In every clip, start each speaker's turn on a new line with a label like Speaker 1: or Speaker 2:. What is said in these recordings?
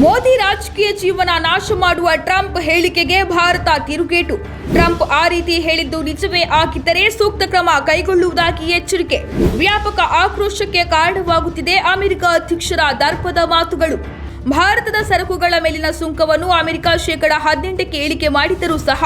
Speaker 1: ಮೋದಿ ರಾಜಕೀಯ ಜೀವನ ನಾಶ ಮಾಡುವ ಟ್ರಂಪ್ ಹೇಳಿಕೆಗೆ ಭಾರತ ತಿರುಗೇಟು. ಟ್ರಂಪ್ ಆ ರೀತಿ ಹೇಳಿದ್ದು ನಿಜವೇ ಆಗಿದ್ದರೆ ಸೂಕ್ತ ಕ್ರಮ ಕೈಗೊಳ್ಳುವುದಾಗಿ ಎಚ್ಚರಿಕೆ. ವ್ಯಾಪಕ ಆಕ್ರೋಶಕ್ಕೆ ಕಾರಣವಾಗುತ್ತಿದೆ ಅಮೆರಿಕ ಅಧ್ಯಕ್ಷರ ದರ್ಪದ ಮಾತುಗಳು. ಭಾರತದ ಸರಕುಗಳ ಮೇಲಿನ ಸುಂಕವನ್ನು ಅಮೆರಿಕ ಶೇಕಡ ಹದಿನೆಂಟಕ್ಕೆ ಇಳಿಕೆ ಮಾಡಿದ್ದರೂ ಸಹ,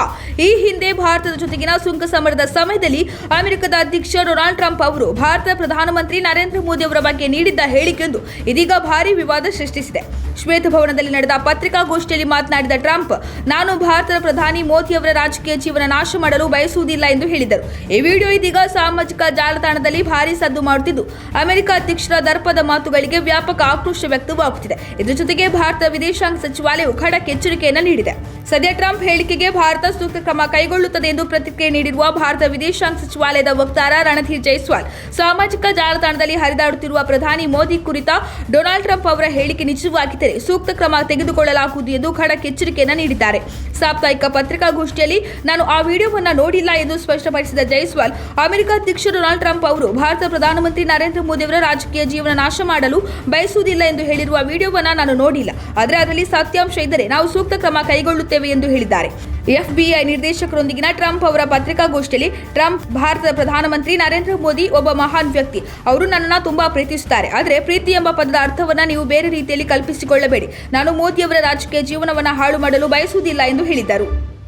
Speaker 1: ಈ ಹಿಂದೆ ಭಾರತದ ಜೊತೆಗಿನ ಸುಂಕ ಸಮರದ ಸಮಯದಲ್ಲಿ ಅಮೆರಿಕದ ಅಧ್ಯಕ್ಷ ಡೊನಾಲ್ಡ್ ಟ್ರಂಪ್ ಅವರು ಭಾರತದ ಪ್ರಧಾನಮಂತ್ರಿ ನರೇಂದ್ರ ಮೋದಿ ಅವರ ಬಗ್ಗೆ ನೀಡಿದ್ದ ಹೇಳಿಕೆಯೊಂದು ಇದೀಗ ಭಾರಿ ವಿವಾದ ಸೃಷ್ಟಿಸಿದೆ. ಶ್ವೇತಭವನದಲ್ಲಿ ನಡೆದ ಪತ್ರಿಕಾಗೋಷ್ಠಿಯಲ್ಲಿ ಮಾತನಾಡಿದ ಟ್ರಂಪ್, ನಾನು ಭಾರತದ ಪ್ರಧಾನಿ ಮೋದಿ ಅವರ ರಾಜಕೀಯ ಜೀವನ ನಾಶ ಮಾಡಲು ಬಯಸುವುದಿಲ್ಲ ಎಂದು ಹೇಳಿದರು. ಈ ವಿಡಿಯೋ ಇದೀಗ ಸಾಮಾಜಿಕ ಜಾಲತಾಣದಲ್ಲಿ ಭಾರಿ ಸದ್ದು ಮಾಡುತ್ತಿದ್ದು, ಅಮೆರಿಕ ಅಧ್ಯಕ್ಷರ ದರ್ಪದ ಮಾತುಗಳಿಗೆ ವ್ಯಾಪಕ ಆಕ್ರೋಶ ವ್ಯಕ್ತವಾಗುತ್ತಿದೆ. ಇದರ ಜೊತೆಗೆ ಭಾರತ ವಿದೇಶಾಂಗ ಸಚಿವಾಲಯವು ಖಡಕ್ ಎಚ್ಚರಿಕೆಯನ್ನು ನೀಡಿದೆ. ಸದ್ಯ ಟ್ರಂಪ್ ಹೇಳಿಕೆಗೆ ಭಾರತ ಸೂಕ್ತ ಕ್ರಮ ಕೈಗೊಳ್ಳುತ್ತದೆ ಎಂದು ಪ್ರತಿಕ್ರಿಯೆ ನೀಡಿರುವ ಭಾರತ ವಿದೇಶಾಂಗ ಸಚಿವಾಲಯದ ವಕ್ತಾರ ರಣಧೀರ್ ಜೈಸ್ವಾಲ್, ಸಾಮಾಜಿಕ ಜಾಲತಾಣದಲ್ಲಿ ಹರಿದಾಡುತ್ತಿರುವ ಪ್ರಧಾನಿ ಮೋದಿ ಕುರಿತ ಡೊನಾಲ್ಡ್ ಟ್ರಂಪ್ ಅವರ ಹೇಳಿಕೆ ನಿಜವಾಗಿದ್ದರೆ ಸೂಕ್ತ ಕ್ರಮ ತೆಗೆದುಕೊಳ್ಳಲಾಗುವುದು ಎಂದು ಖಡಕ್ ಎಚ್ಚರಿಕೆಯನ್ನು ನೀಡಿದ್ದಾರೆ. ಸಾಪ್ತಾಹಿಕ ಪತ್ರಿಕಾಗೋಷ್ಠಿಯಲ್ಲಿ ನಾನು ಆ ವಿಡಿಯೋವನ್ನು ನೋಡಿಲ್ಲ ಎಂದು ಸ್ಪಷ್ಟಪಡಿಸಿದ ಜೈಸ್ವಾಲ್, ಅಮೆರಿಕ ಅಧ್ಯಕ್ಷ ಡೊನಾಲ್ಡ್ ಟ್ರಂಪ್ ಅವರು ಭಾರತ ಪ್ರಧಾನಮಂತ್ರಿ ನರೇಂದ್ರ ಮೋದಿ ಅವರ ರಾಜಕೀಯ ಜೀವನ ನಾಶ ಮಾಡಲು ಬಯಸುವುದಿಲ್ಲ ಎಂದು ಹೇಳಿರುವ ವಿಡಿಯೋವನ್ನು ನಾನು ನೋಡಿಲ್ಲ. ಆದರೆ ಅದರಲ್ಲಿ ಸತ್ಯಾಂಶ ಇದ್ದರೆ ನಾವು ಸೂಕ್ತ ಕ್ರಮ ಕೈಗೊಳ್ಳುತ್ತೇವೆ ಎಂದು ಹೇಳಿದ್ದಾರೆ. ಎಫ್ಬಿಐ ನಿರ್ದೇಶಕರೊಂದಿಗಿನ ಟ್ರಂಪ್ ಅವರ ಪತ್ರಿಕಾಗೋಷ್ಠಿಯಲ್ಲಿ ಟ್ರಂಪ್ ಭಾರತದ ಪ್ರಧಾನಮಂತ್ರಿ ನರೇಂದ್ರ ಮೋದಿ ಒಬ್ಬ ಮಹಾನ್ ವ್ಯಕ್ತಿ. ಅವರು ನನ್ನನ್ನು ತುಂಬಾ ಪ್ರೀತಿಸುತ್ತಾರೆ. ಆದರೆ ಪ್ರೀತಿ ಎಂಬ ಪದದ ಅರ್ಥವನ್ನು ನೀವು ಬೇರೆ ರೀತಿಯಲ್ಲಿ ಕಲ್ಪಿಸಿಕೊಳ್ಳಬೇಡಿ. ನಾನು ಮೋದಿಯವರ ರಾಜಕೀಯ ಜೀವನವನ್ನು ಹಾಳು ಮಾಡಲು ಬಯಸುವುದಿಲ್ಲ ಎಂದು ಹೇಳಿದ್ದರು.